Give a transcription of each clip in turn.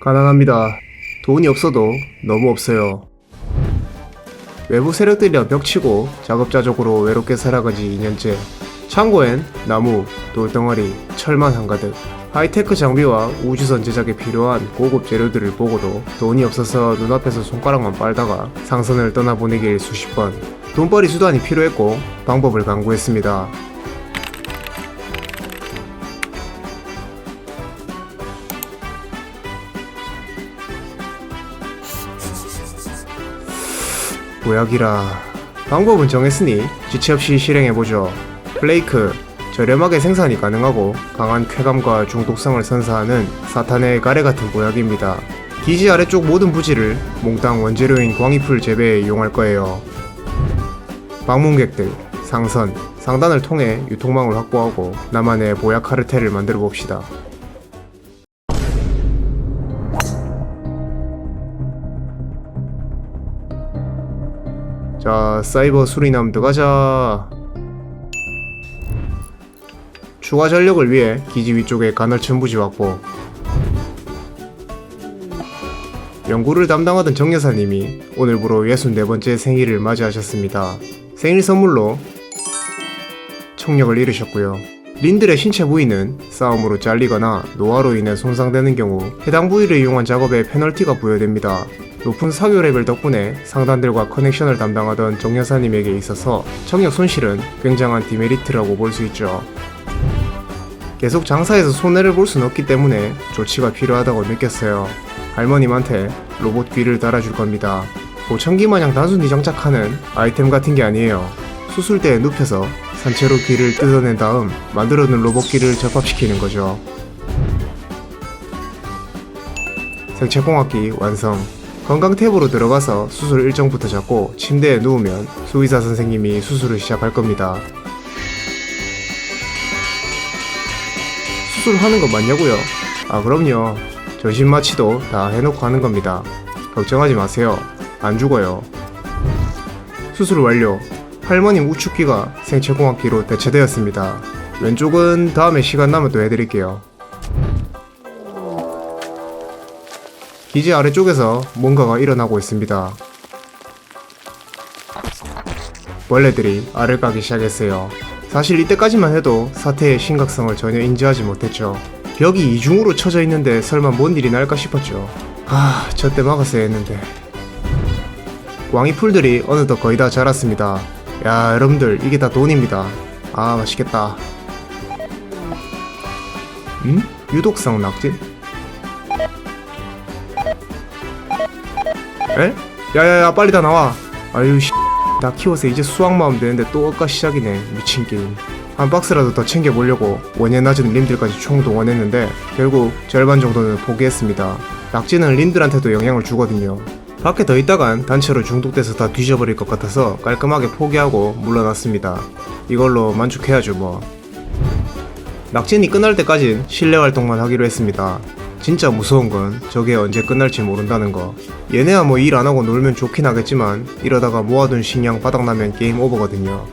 가난합니다. 돈이 없어도 너무 없어요. 외부 세력들이랑 벽치고 자급자족으로 외롭게 살아간 지 2년째. 창고엔 나무, 돌덩어리, 철만 한가득. 하이테크 장비와 우주선 제작에 필요한 고급 재료들을 보고도 돈이 없어서 눈앞에서 손가락만 빨다가 상선을 떠나보내길 수십 번. 돈벌이 수단이 필요했고 방법을 강구했습니다. 보약이라 방법은 정했으니 지체 없이 실행해보죠. 플레이크 저렴하게 생산이 가능하고 강한 쾌감과 중독성을 선사하는 사탄의 가래 같은 보약입니다. 기지 아래쪽 모든 부지를 몽땅 원재료인 광이풀 재배에 이용할 거예요. 방문객들, 상선, 상단을 통해 유통망을 확보하고 나만의 보약 카르텔을 만들어 봅시다. 자, 사이버 수리남 들어가자. 추가 전력을 위해 기지 위쪽에 간헐천 부지 확보. 연구를 담당하던 정 여사님이 오늘부로 64번째 생일을 맞이하셨습니다. 생일 선물로 청력을 잃으셨고요. 린들의 신체 부위는 싸움으로 잘리거나 노화로 인해 손상되는 경우 해당 부위를 이용한 작업에 페널티가 부여됩니다. 높은 사교 레벨 덕분에 상단들과 커넥션을 담당하던 정 여사님에게 있어서 청력 손실은 굉장한 디메리트라고 볼 수 있죠. 계속 장사에서 손해를 볼 수는 없기 때문에 조치가 필요하다고 느꼈어요. 할머님한테 로봇 귀를 달아줄 겁니다. 보청기 마냥 단순히 장착하는 아이템 같은 게 아니에요. 수술대에 눕혀서 산채로 귀를 뜯어낸 다음 만들어둔 로봇 귀를 접합시키는 거죠. 생체공학기 완성. 건강 탭으로 들어가서 수술 일정부터 잡고 침대에 누우면 수의사 선생님이 수술을 시작할 겁니다. 수술하는 거 맞냐고요? 아 그럼요. 전신 마취도 다 해놓고 하는 겁니다. 걱정하지 마세요. 안 죽어요. 수술 완료. 할머님 우측 귀가 생체공학기로 대체되었습니다. 왼쪽은 다음에 시간 나면 또 해드릴게요. 기지 아래쪽에서 뭔가가 일어나고 있습니다. 벌레들이 알을 까기 시작했어요. 사실 이때까지만 해도 사태의 심각성을 전혀 인지하지 못했죠. 벽이 이중으로 쳐져 있는데 설마 뭔 일이 날까 싶었죠. 아, 저때 막았어야 했는데. 왕이 풀들이 어느덧 거의 다 자랐습니다. 야, 여러분들 이게 다 돈입니다. 아, 맛있겠다. 음? 유독성 낙진? 에? 야야야 빨리 다 나와. 아유 씨. 나 키워서 이제 수학 마음 되는데 또 억까 시작이네. 미친 게임. 한 박스라도 더 챙겨보려고 원예 낮은 림들까지 총 동원했는데 결국 절반 정도는 포기했습니다. 낙지는 림들한테도 영향을 주거든요. 밖에 더 있다간 단체로 중독돼서 다 뒤져버릴 것 같아서 깔끔하게 포기하고 물러났습니다. 이걸로 만족해야죠 뭐. 낙진이 끝날 때까진 실내 활동만 하기로 했습니다. 진짜 무서운 건 저게 언제 끝날지 모른다는 거. 얘네야 뭐 일 안 하고 놀면 좋긴 하겠지만 이러다가 모아둔 식량 바닥나면 게임 오버거든요.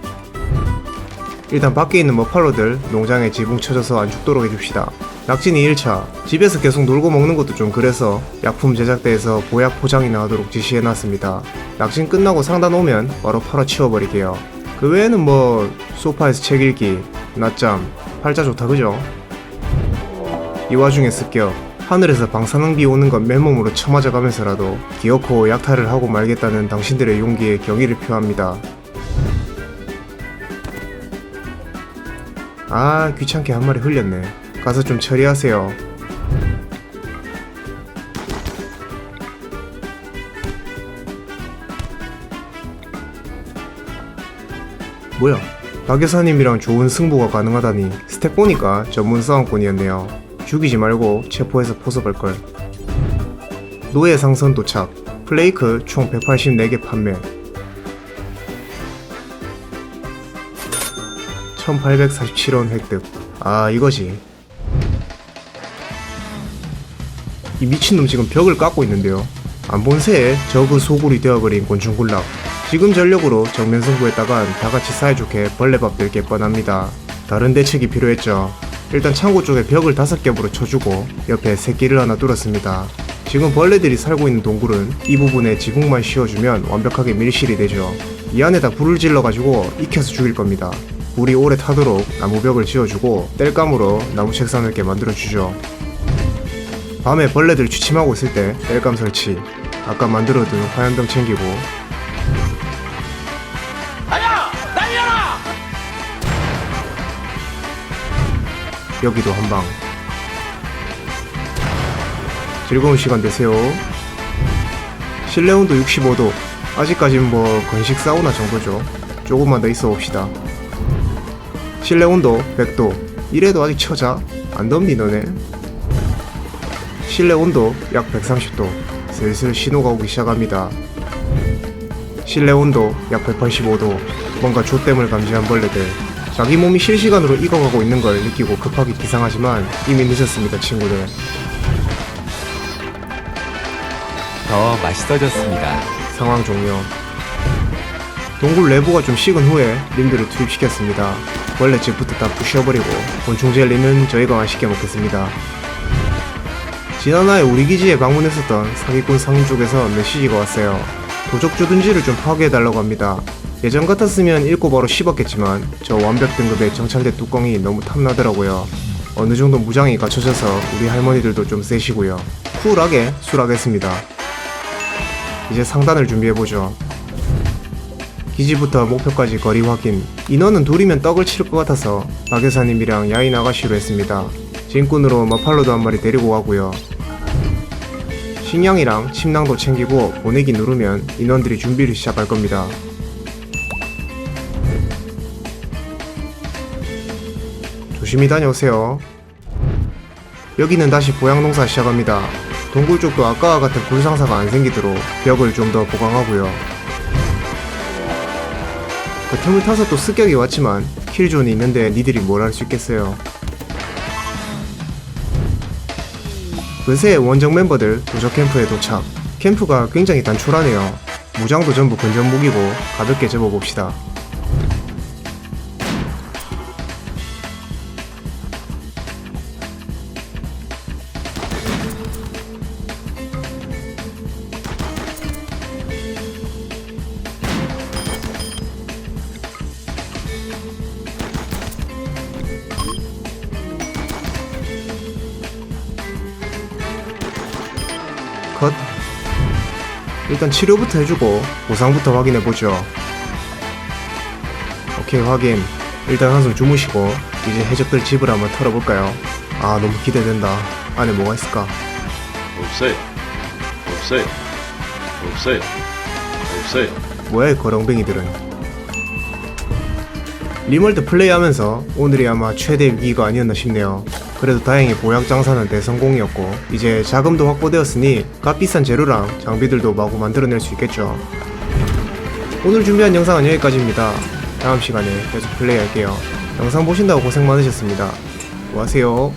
일단 밖에 있는 머팔로들 농장에 지붕 쳐져서 안 죽도록 해줍시다. 낙진이 1차 집에서 계속 놀고 먹는 것도 좀 그래서 약품 제작대에서 보약 포장이나 하도록 지시해놨습니다. 낙진 끝나고 상단 오면 바로 팔아 치워버릴게요. 그 외에는 뭐 소파에서 책 읽기, 낮잠, 팔자 좋다 그죠? 이 와중에 습격 하늘에서 방사능비 오는 건 맨몸으로 쳐맞아 가면서라도 기어코 약탈을 하고 말겠다는 당신들의 용기에 경의를 표합니다. 아 귀찮게 한 마리 흘렸네. 가서 좀 처리하세요. 뭐야? 박 여사님이랑 좋은 승부가 가능하다니 스택 보니까 전문 싸움꾼이었네요. 죽이지 말고 체포해서 포섭할 걸. 노예 상선 도착. 플레이크 총 184개 판매. 1847원 획득. 아, 이거지. 이 미친놈 지금 벽을 깎고 있는데요. 안 본 새에 저그 소굴이 되어버린 곤충군락. 지금 전력으로 정면 승부했다간 다같이 사이좋게 벌레밥 될 게 뻔합니다. 다른 대책이 필요했죠. 일단 창고 쪽에 벽을 다섯 겹으로 쳐주고 옆에 새끼를 하나 뚫었습니다. 지금 벌레들이 살고 있는 동굴은 이 부분에 지붕만 씌워주면 완벽하게 밀실이 되죠. 이 안에다 불을 질러가지고 익혀서 죽일 겁니다. 불이 오래 타도록 나무벽을 지어주고 땔감으로 나무 책상 넓게 만들어주죠. 밤에 벌레들 취침하고 있을 때 땔감 설치 아까 만들어둔 화염병 챙기고 여기도 한방. 즐거운 시간 되세요. 실내 온도 65도. 아직까진 뭐 건식 사우나 정도죠. 조금만 더 있어 봅시다. 실내 온도 100도. 이래도 아직 처자? 안 덥니 너네? 실내 온도 약 130도. 슬슬 신호가 오기 시작합니다. 실내 온도 약 185도. 뭔가 조땜을 감지한 벌레들 자기 몸이 실시간으로 익어가고 있는 걸 느끼고 급하게 기상하지만 이미 늦었습니다 친구들. 더 맛있어졌습니다. 상황 종료. 동굴 내부가 좀 식은 후에 림들을 투입시켰습니다. 원래 집부터 다 부셔버리고 곤충 젤리는 저희가 맛있게 먹겠습니다. 지난화에 우리 기지에 방문했었던 사기꾼 상인 쪽에서 메시지가 왔어요. 도적 주 둔지를 좀 파괴해달라고 합니다 예전 같았으면 읽고 바로 씹었겠지만 저 완벽 등급의 정찰대 뚜껑이 너무 탐나더라고요 어느 정도 무장이 갖춰져서 우리 할머니들도 좀 세시고요 쿨하게 수락했습니다 이제 상단을 준비해보죠. 기지부터 목표까지 거리 확인. 인원은 둘이면 떡을 칠 것 같아서 박 여사님이랑 야인 아가씨로 했습니다. 진꾼으로 마팔로도 한 마리 데리고 가고요. 식량이랑 침낭도 챙기고 보내기 누르면 인원들이 준비를 시작할 겁니다. 조심히 다녀오세요. 여기는 다시 보양농사 시작합니다. 동굴 쪽도 아까와 같은 불상사가 안 생기도록 벽을 좀 더 보강하고요. 그 틈을 타서 또 습격이 왔지만 킬존이 있는데 니들이 뭘 할 수 있겠어요. 그새 원정 멤버들 도적 캠프에 도착. 캠프가 굉장히 단촐하네요. 무장도 전부 근접 무기고 가볍게 접어봅시다. 컷. 일단 치료부터 해주고 보상부터 확인해보죠. 오케이 확인. 일단 한숨 주무시고 이제 해적들 집을 한번 털어볼까요? 아 너무 기대된다. 안에 뭐가 있을까? 없어요. 없어요. 없어요. 없어요. 뭐야 이 거렁뱅이들은. 리멀트 플레이하면서 오늘이 아마 최대 위기가 아니었나 싶네요. 그래도 다행히 보약 장사는 대성공이었고 이제 자금도 확보되었으니 값비싼 재료랑 장비들도 마구 만들어낼 수 있겠죠. 오늘 준비한 영상은 여기까지입니다. 다음 시간에 계속 플레이할게요. 영상 보신다고 고생 많으셨습니다. 뭐 하세요?